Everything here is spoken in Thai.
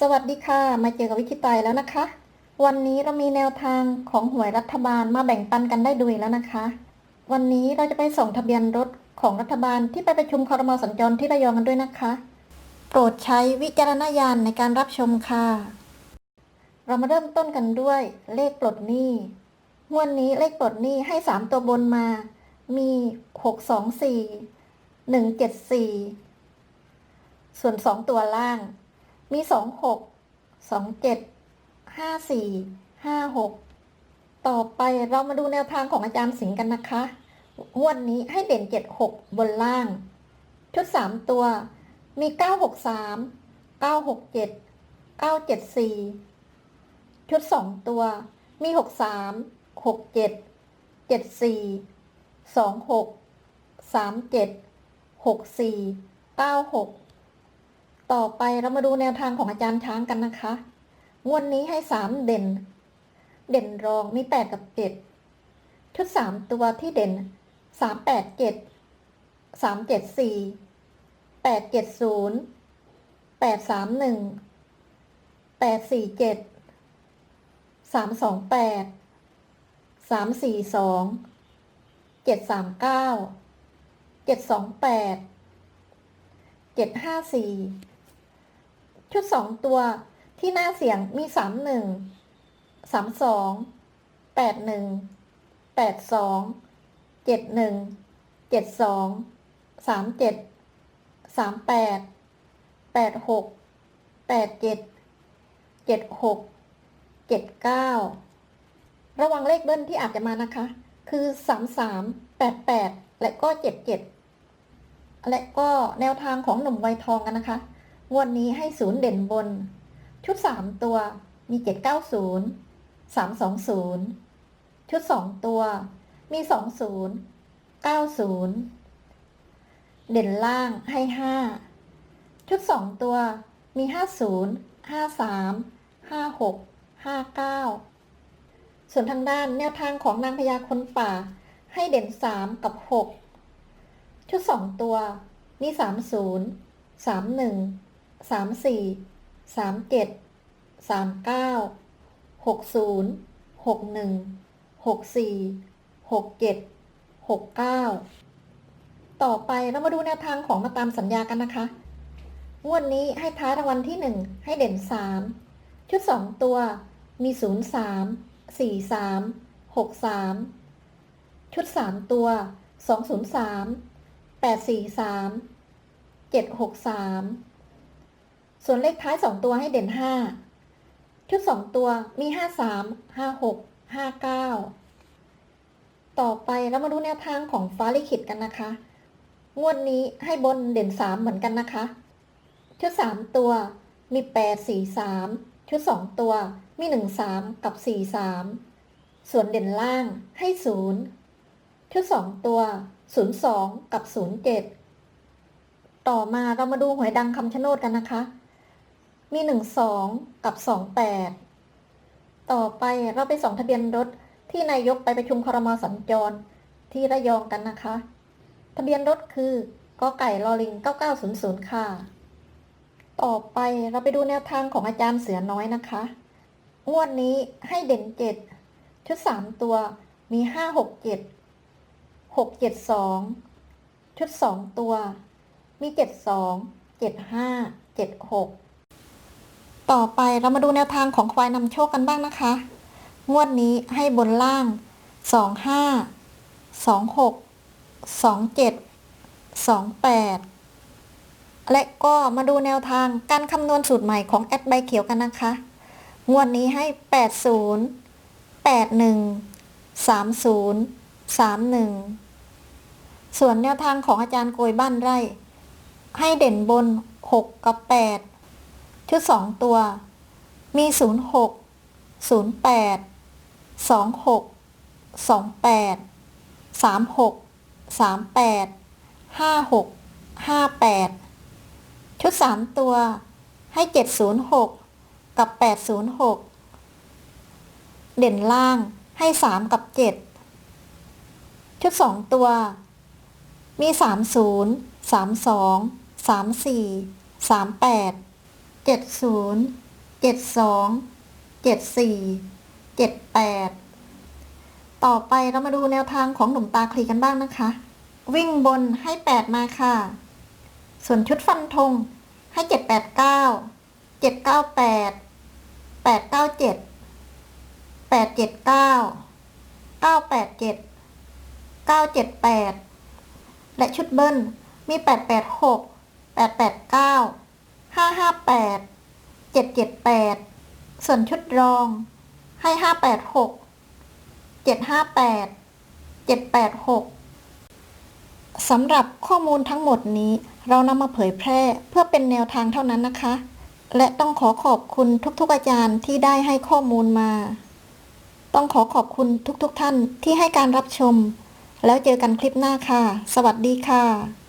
สวัสดีค่ะ มาเจอกับวิคิตายแล้วนะคะ วันนี้เรามีแนวทางของหวยรัฐบาลมาแบ่งปันกันได้ดูอีกแล้วนะคะ วันนี้เราจะไปส่งทะเบียนรถของรัฐบาลที่ไปประชุมคอรมอสัญจรที่ระยองกันด้วยนะคะ โปรดใช้วิจารณญาณในการรับชมค่ะ เรามาเริ่มต้นกันด้วยเลขปลดหนี้งวดนี้เลขปลดหนี้ให้สามตัวบนมา มีหกสองสี่หนึ่งเจ็ดสี่ส่วนสองตัวล่าง มีสองหกสองเจ็ดห้าสี่ห้าหกต่อไปเรามาดูแนวทางของอาจารย์สิงห์กันนะคะงวดนี้ให้เด่นเจ็ดหกบนล่าง ชุดสามตัว มีเก้าหกสามเก้าหกเจ็ดเก้าเจ็ดสี่ชุดสองตัว มีหกสามหกเจ็ดเจ็ดสี่สองหกสามเจ็ดหกสี่เก้าหก ต่อไปเรามาดูแนวทางของอาจารย์ช้างกันนะคะ งวดนนี้ให้สามเด่น เด่นรองมีแปดกับเจ็ดชุดสามตัวที่เด่นสามแปดเจ็ดสามเจ็ดสี่แปดเจ็ดศูนย์แปดสามหนึ่งแปดสี่เจ็ดสามสองแปดสามสี่สองเจ็ดสามเก้าเจ็ดสองแปดเจ็ดห้าสี่ ชุดสองตัวที่หน้าเสียงมีสามหนึ่งสามสองแปดหนึ่งแปดสองเจ็ดหนึ่งเจ็ดสองสามเจ็ดสามแปดแปดหกแปดเจ็ดเจ็ดหกเจ็ดเก้าระวังเลขเบิ้ลที่อาจจะมานะคะ คือสามสามแปดแปดและก็เจ็ดเจ็ดและก็แนวทางของหนุ่มวัยทองกันนะคะ งวดนี้ให้ศูนย์เด่นบน ชุดสามตัวมีเจ็ดเก้าศูนย์สามสองศูนย์ชุดสองตัวมีสองศูนย์เก้าศูนย์เด่นล่างให้ห้าชุดสองตัวมีห้าศูนย์ห้าสามห้าหกห้าเก้าส่วนทางด้านแนวทางของนางพญาคนป่า ให้เด่นสามกับหกชุดสองตัวมีสามศูนย์สามหนึ่ง สามสี่สามเจ็ดสามเก้าหกศูนย์หกหนึ่งหกสี่หกเจ็ดหกเก้าต่อไปเรามาดูแนวทางของมาตามสัญญากันนะคะ งวดนี้ให้ท้ายรางวัลที่หนึ่งให้เด่นสามชุดสองตัวมีศูนย์สามสี่สามหกสามชุดสามตัวสองศูนย์สามแปดสี่สามเจ็ดหกสาม ส่วนเลขท้ายสองตัวให้เด่นห้าชุดสองตัวมีห้าสามห้าหกห้าเก้าต่อไปเรามาดูแนวทางของฟ้าลิขิตกันนะคะ งวดนี้ให้บนเด่นสามเหมือนกันนะคะ ชุดสามตัวมีแปดสี่สามชุดสองตัวมีหนึ่งสามกับสี่สามส่วนเด่นล่างให้ศูนย์ชุดสองตัว 02 กับ 07ต่อมาเรามาดูหวยดังคำชะโนดกันนะคะ มีหนึ่งสองกับสองแปดต่อไปเราไปส่องทะเบียนรถที่นายกไปประชุมครมสัญจร ที่ระยองกันนะคะ ทะเบียนรถคือกอไก่ลอลิง 9900 ค่ะ ต่อไปเราไปดูแนวทางของอาจารย์เสือน้อยนะคะ งวดนี้ให้เด่น 7 ชุด 3 ตัวมี 567 672 ชุด 2 ตัว มี 72 75 76 ต่อไปเรามาดูแนวทางของควายนำโชคกันบ้างนะคะ งวดนี้ให้บนล่างสองห้าสองหกสองเจ็ดสองและก็มาดูแนวทางการคำนวณสูตรใหม่ของแอดใบเขียวกันนะคะ งวดนี้ให้แปดศูนย์แปดหนึ่งสามศูนย์สามหนึ่งส่วนแนวทางของอาจารย์โกยบ้านไร่ ให้เด่นบน 6 กับ 8 ชุดสองตัว มี 06 08 26 28 36 38 56 58 ชุดสามตัว ให้ 706 กับ 806 เด่นล่างให้ 3 กับ 7 ชุดสองตัว มี 30 32 34 38 เจ็ดศูนย์เจ็ดสองเจ็ดสี่เจ็ดแปดต่อไปเรามาดูแนวทางของหนุ่มตาคลีกันบ้างนะคะ วิ่งบนให้แปดมาค่ะ ส่วนชุดฟันธงให้เจ็ดแปดเก้าเจ็ดเก้าแปดแปดเก้าเจ็ดแปดเจ็ดเก้าเก้าแปดเจ็ดเก้าเจ็ดแปดและชุดเบิ้ลมีแปดแปดหกแปดแปดเก้า ห้าห้าแปดเจ็ดเจ็ดแปดส่วนชุดรอง ให้ห้าแปดหกเจ็ดห้าแปดเจ็ดแปดหกสำหรับข้อมูลทั้งหมดนี้ เรานำมาเผยแพร่เพื่อเป็นแนวทางเท่านั้นนะคะ และต้องขอขอบคุณทุกๆอาจารย์ที่ได้ให้ข้อมูลมา ต้องขอขอบคุณทุกๆท่านที่ให้การรับชม แล้วเจอกันคลิปหน้าค่ะ สวัสดีค่ะ